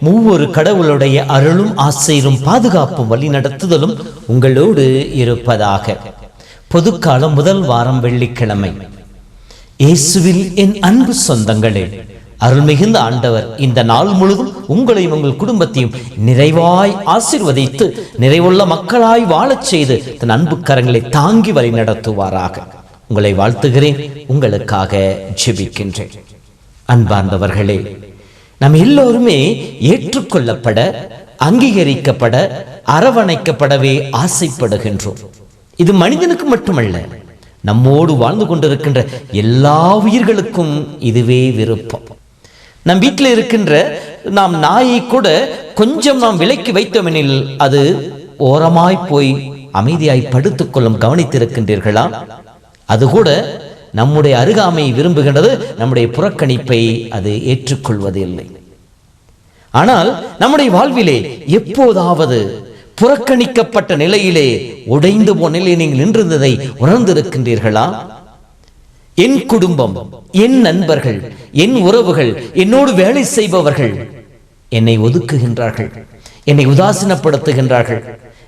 மூவொரு கடவுளுடைய அருளும் ஆசையிலும் பாதுகாப்பும் வழி நடத்துதலும் உங்களோடு இருப்பதாக. பொதுக்காலம் முதல் வாரம் வெள்ளிக்கிழமை. இயேசுவில் என் அன்பு சொந்தங்களே அருள்மிகுந்த ஆண்டவர் இந்த நாள் முழுவதும் உங்களையும் உங்கள் குடும்பத்தையும் நிறைவாய் ஆசிர்வதித்து நிறைவுள்ள மக்களாய் வாழச் செய்து தன் அன்பு கரங்களை தாங்கி வழி நடத்துவாராக. உங்களை வாழ்த்துகிறேன் உங்களுக்காக ஜெபிக்கின்றேன். அன்பார்ந்தவர்களே நம்ம எல்லோருமே ஏற்றுக்கொள்ளப்பட அங்கீகரிக்கப்பட அரவணைக்கப்படவே ஆசைப்படுகின்றோம். இது மனிதனுக்கு மட்டுமல்ல நம்மோடு வாழ்ந்து கொண்டிருக்கின்ற எல்லா உயிர்களுக்கும் இதுவே விருப்பம். நம் வீட்டில் இருக்கின்ற நாம் நாயை கூட கொஞ்சம் நாம் விலக்கி வைத்தோமெனில் அது ஓரமாய் போய் அமைதியாய் படுத்துக்கொள்ளும் கவனித்திருக்கின்றீர்களா? அது கூட நம்முடைய அருகாமையை விரும்புகின்றது நம்முடைய புறக்கணிப்பை அது ஏற்றுக்கொள்வதில்லை. ஆனால் நம்முடைய வாழ்விலே எப்போதாவது புறக்கணிக்கப்பட்ட நிலையிலே உடைந்து போன நிலையில் நீங்கள் நின்றிருந்ததை உணர்ந்திருக்கின்றீர்களா? என் குடும்பம் என் நண்பர்கள் என் உறவுகள் என்னோடு வேலை செய்பவர்கள் என்னை ஒதுக்குகின்றார்கள் என்னை உதாசீனப்படுத்துகின்றார்கள்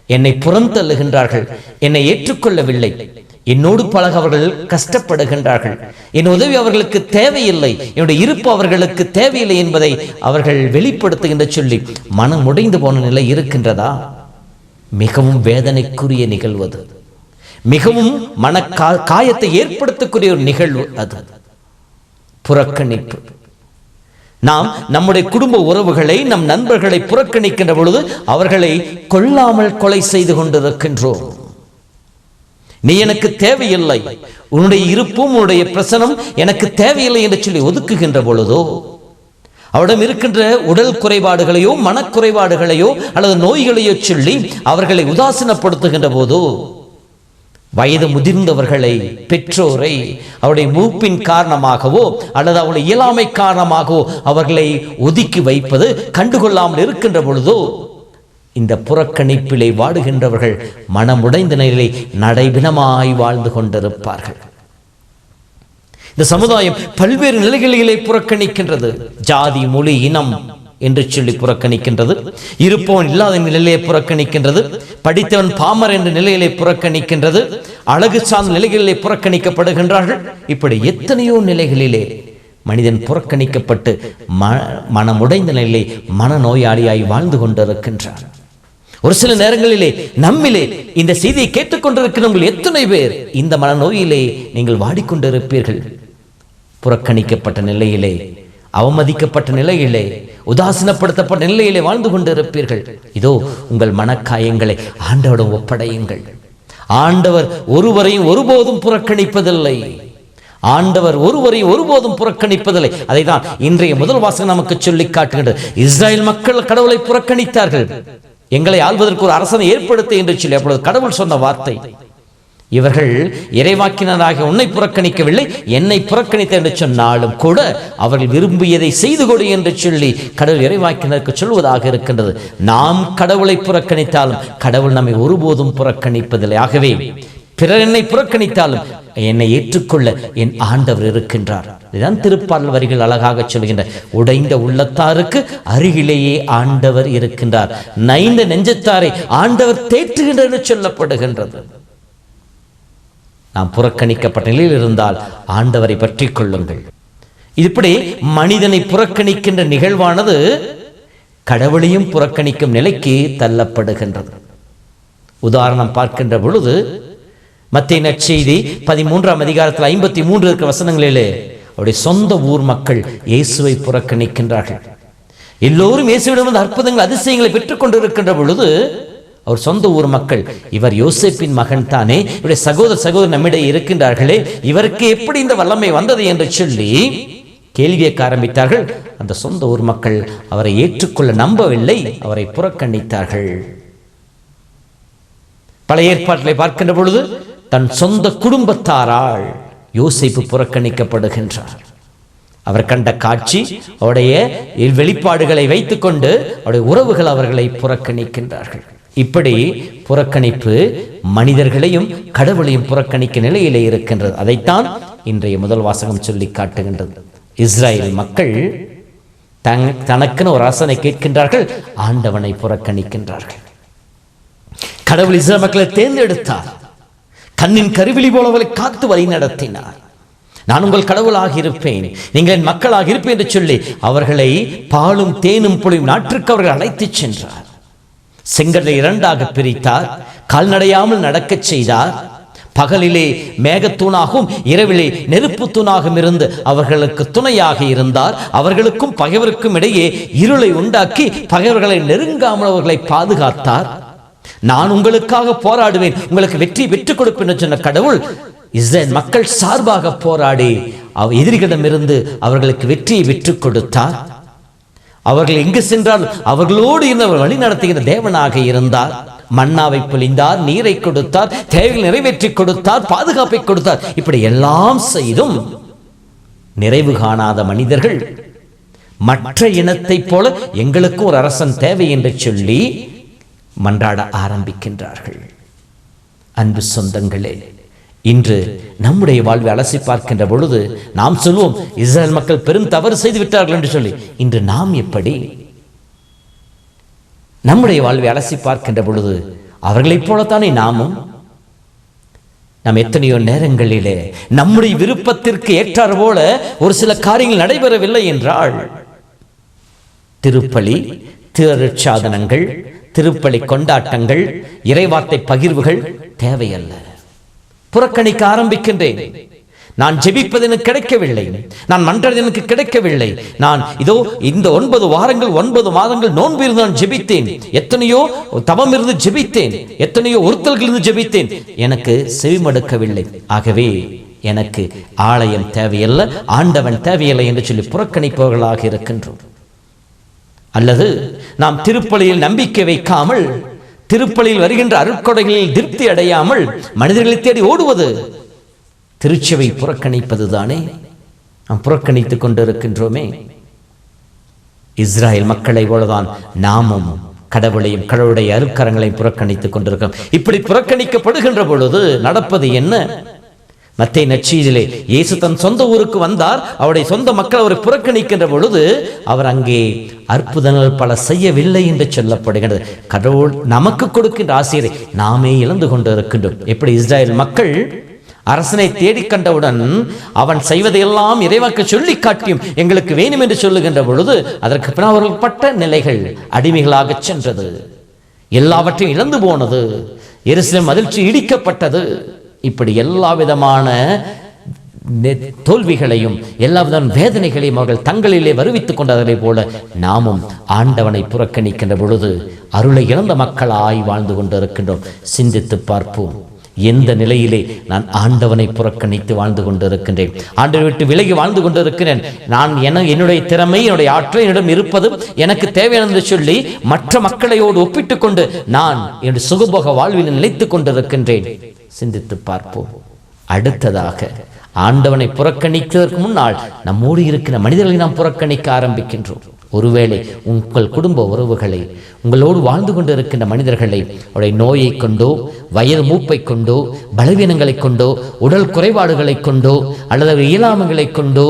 என்னை புறந்தள்ளுகின்றார்கள் என்னை ஏற்றுக்கொள்ளவில்லை. என்னோடு பழக அவர்கள் கஷ்டப்படுகின்றார்கள். என் உதவி அவர்களுக்கு தேவையில்லை. என்னுடைய இருப்பு அவர்களுக்கு தேவையில்லை என்பதை அவர்கள் வெளிப்படுத்துகின்ற சொல்லி மனம் உடைந்து போன நிலை இருக்கின்றதா? மிகவும் வேதனைக்குரிய நிகழ்வு அது. மிகவும் மன கா- காயத்தை ஏற்படுத்தக்கூடிய ஒரு நிகழ்வு அது. புறக்கணிப்பு. நாம் நம்முடைய குடும்ப உறவுகளை நம் நண்பர்களை புறக்கணிக்கின்ற பொழுது அவர்களை கொல்லாமல் கொலை செய்து கொண்டிருக்கின்றோம். நீ எனக்கு தேவையில்லை. உன்னுடைய இருப்பும் உன்னுடைய பிரசனம் எனக்கு தேவையில்லை என்று சொல்லி ஒதுக்குகின்ற பொழுதோ அவரிடம் இருக்கின்ற உடல் குறைபாடுகளையோ மனக்குறைபாடுகளையோ அல்லது நோய்களையோ சொல்லி அவர்களை உதாசீனப்படுத்துகின்ற போதோ வயது முதிர்ந்தவர்களை பெற்றோரை அவருடைய மூப்பின் காரணமாகவோ அல்லது அவருடைய இயலாமை காரணமாகவோ அவர்களை ஒதுக்கி வைப்பது கண்டுகொள்ளாமல் இருக்கின்ற பொழுதோ இந்த புறக்கணிப்பிலே வாடுகின்றவர்கள் மனமுடைந்த நிலையிலே நடைபினமாய் வாழ்ந்து கொண்டிருப்பார்கள். இந்த சமுதாயம் பல்வேறு நிலைகளிலே புறக்கணிக்கின்றது. ஜாதி மொழி இனம் என்று சொல்லி புறக்கணிக்கின்றது. இருப்பவன் இல்லாத நிலையிலே புறக்கணிக்கின்றது. படித்தவன் பாமர் என்ற நிலையிலே புறக்கணிக்கின்றது. அழகு சார்ந்த நிலைகளிலே புறக்கணிக்கப்படுகின்றார்கள். இப்படி எத்தனையோ நிலைகளிலே மனிதன் புறக்கணிக்கப்பட்டு ம மனமுடைந்த நிலையிலே மனநோயாளியாய் வாழ்ந்து கொண்டிருக்கின்றான். ஒரு சில நேரங்களிலே நம்மிலே இந்த செய்தியை கேட்டுக்கொண்டிருக்கிறவங்கள் எத்தனை பேர் இந்த மனநோயிலே நீங்கள் வாடிக்கொண்டிருப்பீர்கள். புறக்கணிக்கப்பட்ட நிலையிலே அவமதிக்கப்பட்ட நிலையிலே உதாசீனப்படுத்தப்பட்ட நிலையிலே வாழ்ந்து கொண்டிருப்பீர்கள். இதோ உங்கள் மனக்காயங்களை ஆண்டவரிடம் ஒப்படையுங்கள். ஆண்டவர் ஒருவரையும் ஒருபோதும் புறக்கணிப்பதில்லை. ஆண்டவர் ஒருவரையும் ஒருபோதும் புறக்கணிப்பதில்லை. அதை தான் இன்றைய முதல் வாசகம் நமக்கு சொல்லி காட்டுகின்றது. இஸ்ரேல் மக்கள் கடவுளை புறக்கணித்தார்கள். எங்களை ஆள்வதற்கு ஒரு அரசனை ஏற்படுத்து என்று சொல்லி அப்பொழுது கடவுள் சொன்ன வார்த்தை. இவர்கள் இறைவாக்கினராக உன்னை புறக்கணிக்கவில்லை என்னை புறக்கணித்த என்று சொன்னாலும் கூட அவர்கள் விரும்பியதை செய்து கொடு என்று சொல்லி கடவுள் இறைவாக்கினருக்கு சொல்வதாக இருக்கின்றது. நாம் கடவுளை புறக்கணித்தாலும் கடவுள் நம்மை ஒருபோதும் புறக்கணிப்பதில்லை. ஆகவே பிறர் என்னை புறக்கணித்தாலும் என்னை ஏற்றுக்கொள்ள என் ஆண்டவர் இருக்கின்றார். இதுதான் திருப்பாடல் வரிகள் அழகாக சொல்கின்ற உடைந்த உள்ளத்தாருக்கு அருகிலேயே ஆண்டவர் இருக்கின்றார். நைந்த நெஞ்சத்தாரை ஆண்டவர் தேற்றுகின்றார் சொல்லப்படுகின்றது. நாம் புறக்கணிக்கப்பட்ட நிலையில் இருந்தால் ஆண்டவரை பற்றி கொள்ளுங்கள். இப்படி மனிதனை புறக்கணிக்கின்ற நிகழ்வானது கடவுளையும் புறக்கணிக்கும் நிலைக்கு தள்ளப்படுகின்றது. உதாரணம் பார்க்கின்ற பொழுது மத்திய நற்செய்தி பதிமூன்றாம் அதிகாரத்தில் ஐம்பத்தி மூன்று இருக்கிற வசனங்களிலே அவருடைய சொந்த ஊர் மக்கள் இயேசுவை புறக்கணிக்கின்றார்கள். எல்லோரும் இயேசுவிடம் வந்து அற்புதங்கள் அதிசயங்களை பெற்றுக் கொண்டிருக்கின்ற பொழுது அவர் சொந்த ஊர் மக்கள் இவர் யோசிப்பின் மகன் தானே இவருடைய சகோதர சகோதரர் நம்மிடையே இருக்கின்றார்களே இவருக்கு எப்படி இந்த வல்லமை வந்தது என்று சொல்லி கேள்வியை ஆரம்பித்தார்கள். அந்த சொந்த ஊர் மக்கள் அவரை ஏற்றுக்கொள்ள நம்பவில்லை அவரை புறக்கணித்தார்கள். பழைய ஏற்பாட்டிலே பார்க்கின்ற பொழுது தன் சொந்த குடும்பத்தாரால் யோசிப்பு புறக்கணிக்கப்படுகின்றார். அவர் கண்ட காட்சி அவருடைய வெளிப்பாடுகளை வைத்துக்கொண்டு அவருடைய உறவுகள் அவர்களை புறக்கணிக்கின்றார்கள். இப்படி புறக்கணிப்பு மனிதர்களையும் கடவுளையும் புறக்கணிக்க நிலையிலே இருக்கின்றது. அதைத்தான் இன்றைய முதல் வாசகம் சொல்லி காட்டுகின்றது. இஸ்ரேல் மக்கள் தங் தனக்குன்னு ஒரு அரசனை கேட்கின்றார்கள் ஆண்டவனை புறக்கணிக்கின்றார்கள். கடவுள் இஸ்ரேல் மக்களை தேர்ந்தெடுத்தார். கண்ணின் கருவிழி போலவளை காத்து வழி நடத்தினார். நான் உங்கள் கடவுளாக இருப்பேன். நீங்கள் என் மக்களாக இருப்பேன் என்று சொல்லி அவர்களை பாலும் தேனும் புளியும் நாட்டிற்கு அவர்கள் அழைத்துச் சென்றார். செங்கடலை இரண்டாக பிரித்தார். கால்நடையாமல் நடக்கச் செய்தார். பகலிலே மேகத்தூணாகவும் இரவிலே நெருப்பு தூணாகவும் இருந்து அவர்களுக்கு துணையாக இருந்தார். அவர்களுக்கும் பகைவருக்கும் இடையே இருளை உண்டாக்கி பகைவர்களை நெருங்காமல் அவர்களை பாதுகாத்தார். நான் உங்களுக்காக போராடுவேன். உங்களுக்கு வெற்றி பெற்றுக் கொடுப்பேன் என்று சொன்ன கடவுள் இஸ்ரேல் மக்கள் சார்பாக போராடி அவ எதிரிகளிடமிருந்து அவர்களுக்கு வெற்றியை விற்றுக் கொடுத்தார். அவர்கள் எங்கு சென்றால் அவர்களோடு இருந்தவர் வழி நடத்துகிற தேவனாக இருந்தார். மன்னாவை பொழிந்தார் நீரை கொடுத்தார் தேவைகள் நிறைவேற்றி கொடுத்தார் பாதுகாப்பை கொடுத்தார். இப்படி எல்லாம் செய்தும் நிறைவு காணாத மனிதர்கள் மற்ற இனத்தைப் போல எங்களுக்கும் ஒரு அரசன் தேவை என்று சொல்லி மன்றாட ஆரம்பிக்கின்றார்கள். அன்பு சொந்தங்களே இன்று நம்முடைய வாழ்வை அலசி பார்க்கின்ற பொழுது நாம் சொல்வோம் இஸ்ரேல் மக்கள் பெரும் தவறு செய்து விட்டார்கள் என்று சொல்லி. இன்று நாம் எப்படி நம்முடைய வாழ்வை அலசி பார்க்கின்ற பொழுது அவர்களைப் போலத்தானே நாமும்? நாம் எத்தனையோ நேரங்களிலே நம்முடைய விருப்பத்திற்கு ஏற்றார் போல ஒரு சில காரியங்கள் நடைபெறவில்லை என்றால் திருப்பலி திருச்சாதனங்கள் திருப்பலி கொண்டாட்டங்கள் இறைவார்த்தை பகிர்வுகள் தேவையல்ல. புறக்கணிக்க ஆரம்பிக்கின்றேன். நான் ஜெபிப்பது எனக்கு கிடைக்கவில்லை. நான் மன்றது எனக்கு கிடைக்கவில்லை. நான் இதோ இந்த ஒன்பது வாரங்கள் ஒன்பது மாதங்கள் நோன்பு இருந்து நான் ஜெபித்தேன். எத்தனையோ தவம் இருந்து ஜெபித்தேன். எத்தனையோ ஒருத்தல்கள் இருந்து ஜெபித்தேன். எனக்கு செவிமடுக்கவில்லை. ஆகவே எனக்கு ஆலயம் தேவையல்ல ஆண்டவன் தேவையில்லை என்று சொல்லி புறக்கணிப்பவர்களாக இருக்கின்றோம். அல்லது நாம் திருப்பலியில் நம்பிக்கை வைக்காமல் திருப்பலியில் வருகின்ற அருட்கொடைகளில் திருப்தி அடையாமல் மனிதர்களை தேடி ஓடுவது திருச்சபை புறக்கணிப்பது தானே நாம் புறக்கணித்துக் கொண்டிருக்கின்றோமே. இஸ்ராயல் மக்களை போலதான் நாமும் கடவுளையும் கடவுளுடைய அருக்கரங்களையும் புறக்கணித்துக் கொண்டிருக்கிறோம். இப்படி புறக்கணிக்கப்படுகின்ற பொழுது நடப்பது என்ன? மத்தை நச்சீதிலே இயேசு தன் சொந்த ஊருக்கு வந்தார். அவருடைய சொந்த மக்கள் அவரை புறக்கணிக்கின்ற பொழுது அவர் அங்கே அற்புதங்கள் பல செய்யவில்லை என்று சொல்லப்படுகிறது கடவுள் நமக்கு கொடுக்கின்ற ஆசிரியரை நாமே இழந்து கொண்டு இருக்கின்றோம் எப்படி இஸ்ரேல் மக்கள் அரசனை தேடிக் கண்டவுடன் அவன் செய்வதையெல்லாம் இறைவாக்கு சொல்லி காட்டியும் எங்களுக்கு வேணும் என்று சொல்லுகின்ற பொழுது அதற்கு பின் அவர்கள் பட்ட நிலைகள் அடிமைகளாக சென்றது. எல்லாவற்றையும் இழந்து போனது. எருசலேம் அதிர்ச்சி இடிக்கப்பட்டது. இப்படி எல்லா விதமான தோல்விகளையும் எல்லா விதமான வேதனைகளையும் அவர்கள் தங்களிலே வருவித்துக் கொண்டதை போல நாமும் ஆண்டவனை புறக்கணிக்கின்ற பொழுது அருளை இழந்த மக்களாய் வாழ்ந்து கொண்டிருக்கின்றோம். சிந்தித்து பார்ப்போம். எந்த நிலையிலே நான் ஆண்டவனை புறக்கணித்து வாழ்ந்து கொண்டிருக்கின்றேன்? ஆண்டவரை விட்டு விலகி வாழ்ந்து கொண்டிருக்கிறேன். நான் என என்னுடைய திறமை என்னுடைய ஆற்றல் என்னிடம் இருப்பது எனக்கு தேவையானது சொல்லி மற்ற மக்களையோடு ஒப்பிட்டு கொண்டு நான் என்னுடைய சுகபோக வாழ்வில் நிலைத்துக் கொண்டிருக்கின்றேன். சிந்தித்து பார்ப்போம். அடுத்ததாக ஆண்டவனை புறக்கணிக்கிறதற்கு முன்னால் நம்மோடு இருக்கிற மனிதர்களை நாம் புறக்கணிக்க ஆரம்பிக்கின்றோம். ஒருவேளை உங்கள் குடும்ப உறவுகளை உங்களோடு வாழ்ந்து கொண்டிருக்கின்ற மனிதர்களை அவருடைய நோயை கொண்டோ வயது மூப்பை கொண்டோ பலவீனங்களை கொண்டோ உடல் குறைபாடுகளை கொண்டோ அல்லது இயலாமைகளை கொண்டோ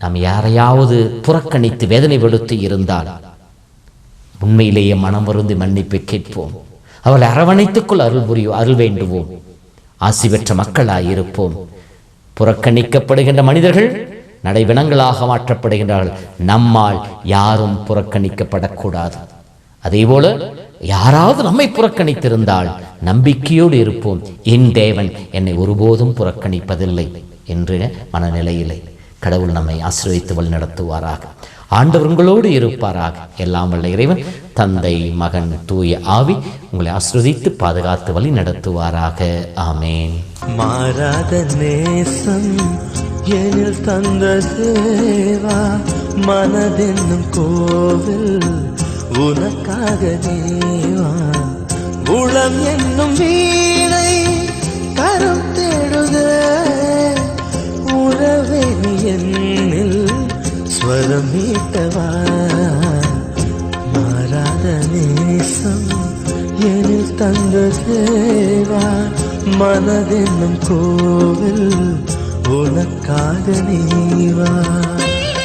நாம் யாரையாவது புறக்கணித்து வேதனைப்படுத்தி இருந்தால் உண்மையிலேயே மனம் வருந்தி மன்னிப்பு கேட்போம். அவளை அரவணைத்துக்குள் அருள் புரியும் அருள் வேண்டுவோம். ஆசி பெற்ற மக்களாயிருப்போம். புறக்கணிக்கப்படுகின்ற மனிதர்கள் நடைவினங்களாக மாற்றப்படுகின்றார்கள். நம்மால் யாரும் புறக்கணிக்கப்படக்கூடாது. அதேபோல யாராவது நம்மை புறக்கணித்திருந்தால் நம்பிக்கையோடு இருப்போம். என் தேவன் என்னை ஒருபோதும் புறக்கணிப்பதில்லை என்ற மனநிலையிலே கடவுள் நம்மை ஆசீர்வதித்து வழிநடத்துவாராக. ஆண்டவர் உங்களோடு இருப்பாராக. எல்லாம் வல்ல இறைவன் தந்தை மகன் தூய ஆவி உங்களை ஆசிர்வதித்து பாதுகாத்து வழி நடத்துவாராக. ஆமேன். மாறாத நேசம் எனில் தந்த தேவா மனதென்னும் கோவில் உனக்காக தேவா. உளம் என்னும் வீணை கரம் தேடுதே. மீட்டவா மாறாத நேசம் எனில் தந்த தேவா. மனதென்னும் கோவில் உனக்காக நீவா.